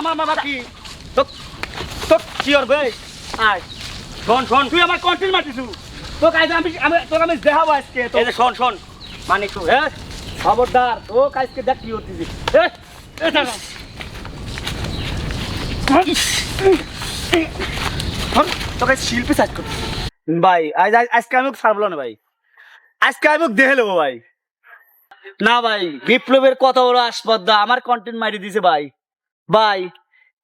জামা মামা কি? তো তো কি হবে আয়। শোন শোন তুই আমার কন্টেন্ট মারতিছু। তো কাজ আমি আমি তোকে আমি দেখাবো আজকে তো এই যে শোন শোন মানে একটু এ খবরদার ও কাজকে দেখ কি হতিছি। এ এ দাঁড়া। তোকে শিল্পী সাজ কর ভাই আজ আজ- আজকে আমি ছাড়বো না ভাই। আজকে আমি দেখে নেব ভাই। না ভাই বিপ্লবের কত বড় আসপদ্দা আমার কন্টেন্ট মারি দিছে ভাই। ভাই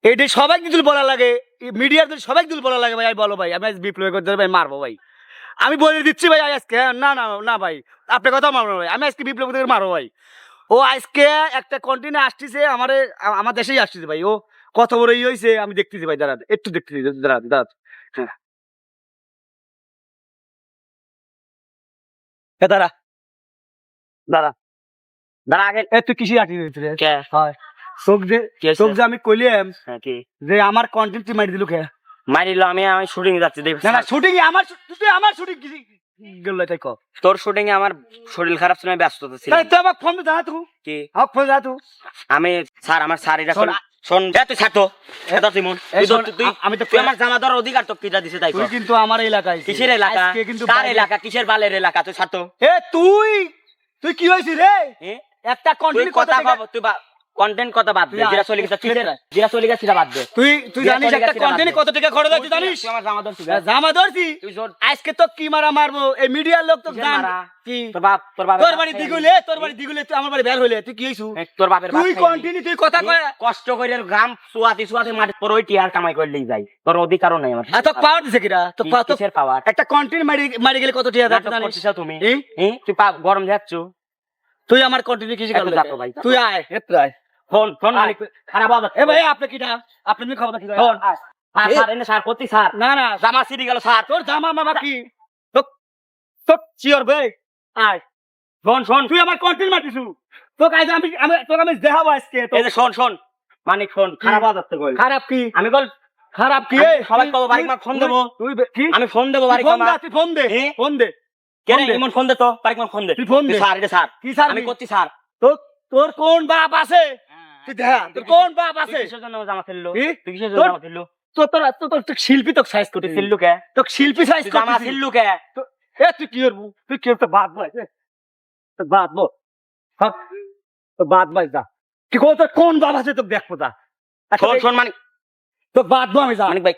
এটা সবাই কিন্তু বলা লাগে মিডিয়ার সবাই কিন্তু বলা লাগে ভাই বলো ভাই আমি আজ বিপ্লবের করতে ভাই মারবো ভাই। আমি বলে দিচ্ছি ভাই আজকে হ্যাঁ, না না না ভাই আপনার কথা মারবো ভাই আমি আজকে বিপ্লব থেকে মারবো ভাই। ও আজকে একটা কন্টিনিউ আসতেছে আমার আমার দেশেই আসতেছে ভাই ও কত বড় ই হয়েছে আমি দেখতেছি ভাই দাঁড়ান একটু দেখতেছি দাঁড়ান দাঁড়ান হ্যাঁ। দাঁড়া দাঁড়া দাঁড়া আগে তুই কিসে রে হয়। চোখ যে কি হয়েছে? যে আমি কইলাম হ্যাঁ, যে আমার কন্টেন্ট তুই মারি দিলু কে? মারিল আমি আমি শুটিং যাচ্ছি দেখ না না শুটিং আমার তুই আমার শুটিং গেল এটাই কর তোর শুটিং এ আমার শরীর খারাপ ছিল আমি ছিল তাই তুই আমাকে ফোন দে তুই কি? আমাকে ফোন দে তুই আমি স্যার আমার স্যার এটা শোন, শোন শোন যা তুই ছাড়তো এটা তুই মন তুই তো- শোন, তুই আ- আমি তো তুই আমার জামা ধরার অধিকার তো কিটা দিছে তাই তুই কিন্তু আমার এলাকায় কিসের এলাকা? কার এলাকা? কিসের বালের এলাকা? তুই ছাড়তো এ তুই! তুই কি হয়েছিস রে? একটা তুই কথা তুই কন্টেন্ট কথা বাদ দে? যেটা চলে গেছে। যেটা চলে গেছে সেটা বাদ দে। তুই তুই জানিস একটা কন্টেন্ট কত টাকা খরচ হচ্ছে জানিস? আমার জামা ধরছিস জামা ধরছি। তুই জোর আজকে তো কি মারা মারবো? এই মিডিয়ার লোক তো কি? তোর বাপ তোর বাপ তোর বাড়ি দিগুলে তোর বাড়ি দিগুলে তুই আমার বাড়ি বের হইলে তুই কি হইছু তোর বাপের তুই কন্টিনিউ তুই কথা কয় কষ্ট করে গ্রাম সুয়াতি সুয়াতি মাটি তোর ওই টিয়ার কামাই করলেই যাই তোর অধিকারও নাই আমার আর তো পাওয়ার দিছে কিরা? তো কিসের পাওয়ার একটা কন্টিনিউ মারি মারি গেলে কত নাটক জানিস? করছিস তুমি? তুই পা গরম যাচ্ছ। তুই আমার কন্টিনিউ কিছু ভাই। তুই আয় এত আয়। Phone phone. খারাপ এ ভাই আপনি কিটা? আপনি কি খবর কি ফোন স্যার স্যার এনে স্যার স্যার। না না। জামা সিঁড়ি গেল স্যার। তোর জামা মামা কি? তো তো চিওর ভাই আয়। শোন শোন। তুই আমার কন্টেন্ট তো কাজ আমি আমি তোকে আমি দেখাবো আজকে তো এই যে শোন শোন। মানিক শোন খারাপ কই? খারাপ কি? আমি বল খারাপ কি? সবাই কব বাড়ি মা ফোন দেবো? তুই কি? আমি ফোন দেবো বাড়ি মা তুই ফোন দে? ফোন দে। কে ফোন দে। ইমন ফোন দে তো? বাড়ি মা ফোন দে। তুই ফোন দে। স্যার এটা স্যার। কি স্যার আমি করছি স্যার। তোর তোর কোন বাপ আছে? তুই দেখা তোর কোন বাপ আছে? কিসের জন্য জামা ফেলল? তুই কিসের তোর- জন্য জামা ফেলল? তো তোর শিল্পী তোকে সাইজ করতে তুই কে? তোকে শিল্পী সাইজ তুই জামা করতে কে? এ তুই কি করব? তুই কি করতে বাদ ভাই তো বাদ বো হ্যাঁ? তো বাদ ভাই যা। কি কোন তোর কোন বাপ আছে তোকে দেখব শোন শোন তো বাদ আমি যা। মানিক ভাই।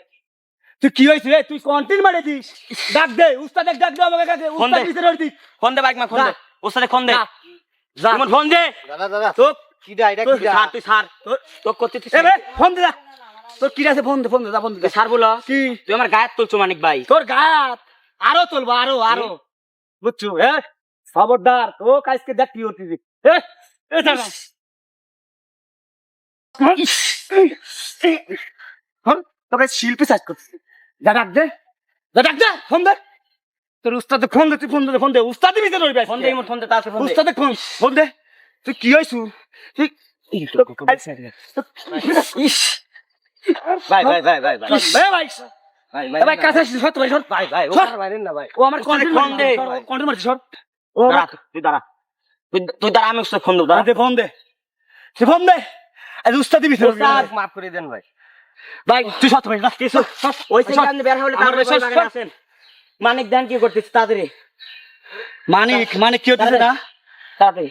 তুই কি হয়েছে? তুই কন্টিন মারে দিস। ডাক দে উস্তাদ ডাক দে আমাকে দে উস্তাদ। দিতে ফোন দে বাড়ি মা ফোন। দে। সাথে ফোন দে। যা। ফোন দে। দাদা দাদা তো কিডা এটা কিডা? স্যার তুই তোর- তোর করতে তুই এ ফোন দে তোর আছে ফোন দে ফোন দে ফোন দে স্যার বলো। কি? তুই আমার তুলছো মানিক ভাই। তোর আরও আরও আরও। বুঝছ? এ খবরদার তো কাজকে দেখ কি হতিস এ এ দাঁড়া। হ্যাঁ, তোকে শিল্পী সাজ করছিস যা ডাক দে। যা ডাক দে ফোন দে। তোর উস্তাদে ফোন দে তুই ফোন দে ফোন দে। উস্তাদ ফোন দে ফোন দে তাড়াতাড়ি ফোন দে। উস্তাদে ফোন ফোন দে। তুই কি হইছু তুই ভাই ভাই ভাই ভাই ভাই। ভাই ভাই কাছে আসিস ভাই সর। ভাই ভাই ও না ভাই। ও আমার উস্তাদে ফোন দে। কন্টেন্ট মারছিস সর। ও দাঁড়া তুই দাঁড়া। তুই তুই দাঁড়া আমি ফোন দেবো দাঁড়া। দে ফোন দে। তুই ফোন দে। আজ উস্তাদ দিবি উস্তাদ মাফ করে দেন ভাই। ভাই তুই ভাই না ওই। বের হলে। আসেন? মানিক দেন কি করতেছ তাড়াতাড়ি। মানিক মানিক কি হচ্ছে না? তাড়াতাড়ি।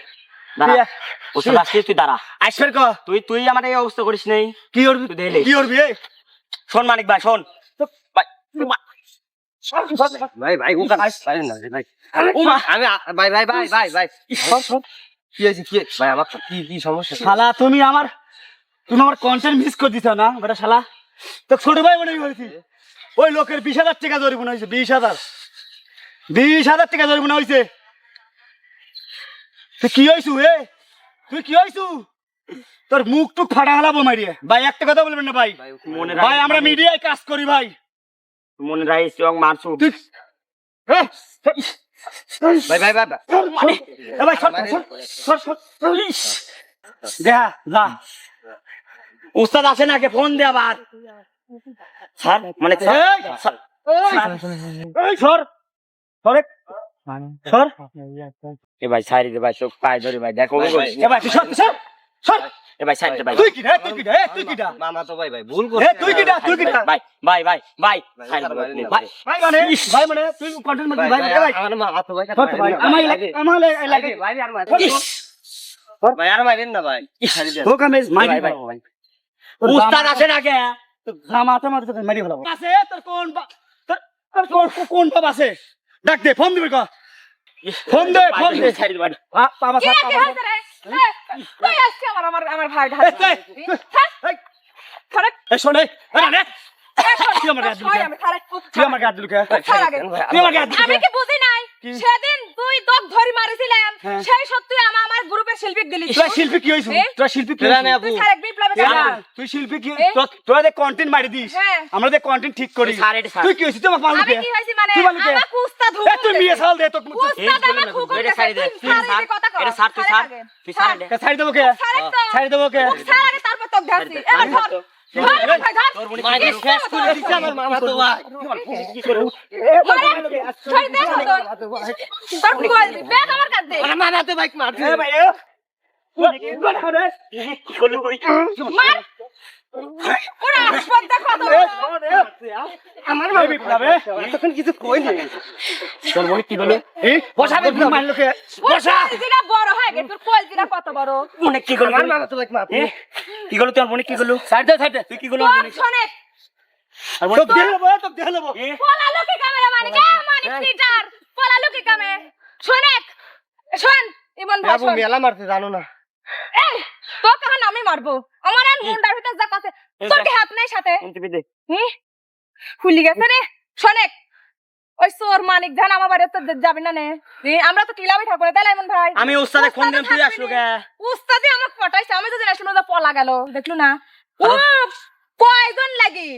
তুই দাঁড়া। আইসফের ক। তুই তুই আমার এই অবস্থা করিস নাই। কি করবি? কি করবি শোন মানিক ভাই শোন। ভাই, তুই মা- সর সর ভাই ভাই ও কাজ পারেন না ভাই উমা। আমি ভাই ভাই ভাই ভাই ভাই। সর সর। কি হয়েছে কি ভাই আমার কি কি সমস্যা? শালা তুমি আমার তুমি আমার কন্টেন্ট মিস করে দিছ না বেটা শালা? তো ছোট ভাই মনে বলছি ওই লোকের বিশ হাজার টাকা জরিমানা হয়েছে বিশ হাজার। বিশ হাজার টাকা জরিমানা হয়েছে। তুই কি হয়েছু এ? তুই কি হয়েছু? তোর মুখ টুক ফাটা হালাবো মারিয়ে ভাই একটা কথা বলবেন না ভাই? ভাই মনে ভাই আমরা মিডিয়ায় কাজ করি ভাই। মনে রাখিস এবং মারছু। ভাই ভাই ভাই ভাই। মানে ভাই সর সর সর সর সর ইস। দেখা যা। উস্তাদ আসে না কে ফোন দে আবার। স্যার মানে স্যার সর। সরে সর। এ ভাই দে ভাই চোখ পায়ে ধরে ভাই দেখো। এ ভাই তুই সর সর সর। এ ভাই সাইড ভাই। তুই কিটা তুই কিটা এ, তুই কিটা মামা তো ভাই ভাই ভুল এ, করছে। তুই কিটা তুই কিটা ভাই ভাই ভাই ভাই ভাই, ভাই, ভাই। ভাই, ভাই মানে ভাই মানে তুই কন্টেন্ট ভাই, ভাই ভাই, আমার মামা তো ভাই ধর ভাই আমার এলাকা- আমার এলাকায় ভাই আর মারেন ভাই আর মারেন না ভাই। ছাড়ি কামেজ মারি ভাই, ভাই। ফেলাবো ভাই। উস্তাদ আসে না কে? জামাতে মারতে তোকে মারি ফেলাবো। আছে তোর কোন বা- তোর তোর কোন কোন বাপ আছে? ডাক দে ফোন দিবি ক ফোন দে ফোন দে। সাইড বাড়ি পা- পাবা কে হইছে রে? এ, কই আসছে আমার আমার আমার ভাই ঢাল এই, শোনে এই শোন এই এই না, নে। তুই আমার গায়ে দিলি কে? আমি খারাপ তুই আমার গায়ে দিলি কে? ছাড় আগে। ভাই, তুই আমার গায়ে হাত দিলি আমি কি বুঝি নাই সেদিন তুই দক ধরি মারিছিলাম। সেই সত্যি আমার আমার গ্রুপের শিল্পী দিলি তোরা শিল্পী কি হইছিস এ? শিল্পী কি তোরা হইছিস? নে তুই আপু। ছাড় এক বিপ্লবে তুই ছাড়। না, তুই শিল্পী কি তোরা- তোরা যে কন্টেন্ট মারি দিস। আমরা যে কন্টেন্ট ঠিক করি তুই কি হইছিস তুই আমার পালু আমি কে হইছি মানে কে তুই মিয়ে সাল দে তো এটা দে। এটা তুই তুই দে ছাড়ি দেবো কে দেবো আগে তারপর তোকে ধরছি। এবার ধর। আমার মা কিছু কই নাই তোর বলি কি বসা কলজিটা বড় হয়ে তোর কলজিটা কত বড়? মনে কি আমার মামা তো বাইক মারছে এ? কি করল তোর মনে কি করল? সাইড দে সাইড দে। তুই কি করল তোর শোনে, আর বল তো দিয়ে লবো তো দিয়ে লবো পলালো কি? কামে রে মানিক? এ মানিক লিটার, পলালো কি কামে? শোনে, শোন, ইমন ভাই শোন। মেলা মারছে জানো না। এই, তোকে এখন আমি মারবো। আমার আর মুন্ডার ভিতর যা কথা, তোর কি হাত নাই সাথে? হি? ফুলি গেছে রে। শোনেক ওই সোর মানিক ধান আমার বাড়িতে তো যাবি না নে। আমরা তো টিলাবি থাকব না, না ভাই? আমি ফোন দিলাম তুই আসলো নি। কে? উস্তাদি আমাকে পটাইছে আমি আসলে ওটা পলা গেল দেখলু না? ও কয়জন লাগি?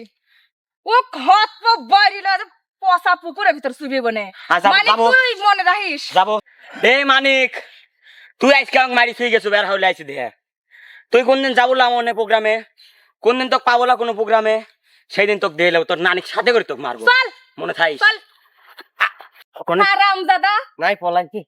ও খত বাড়িল পসা পুকুরের ভিতর শুবি বনে। যাব, মানে তুই মনে রাখিস? যাব। এ মানিক তুই আজকে আমাকে মারি থুই গেছো বের হইলে আইছি তুই কোনদিন যাবলা মনে প্রোগ্রামে? কোনদিন তোকে পাবলা কোনো প্রোগ্রামে? সেই দিন তোকে দিয়ে তোর নানিক সাথে করে তোকে মারবো। মনে থাইস চল কোনে আরাম দাদা নাই পলাইছি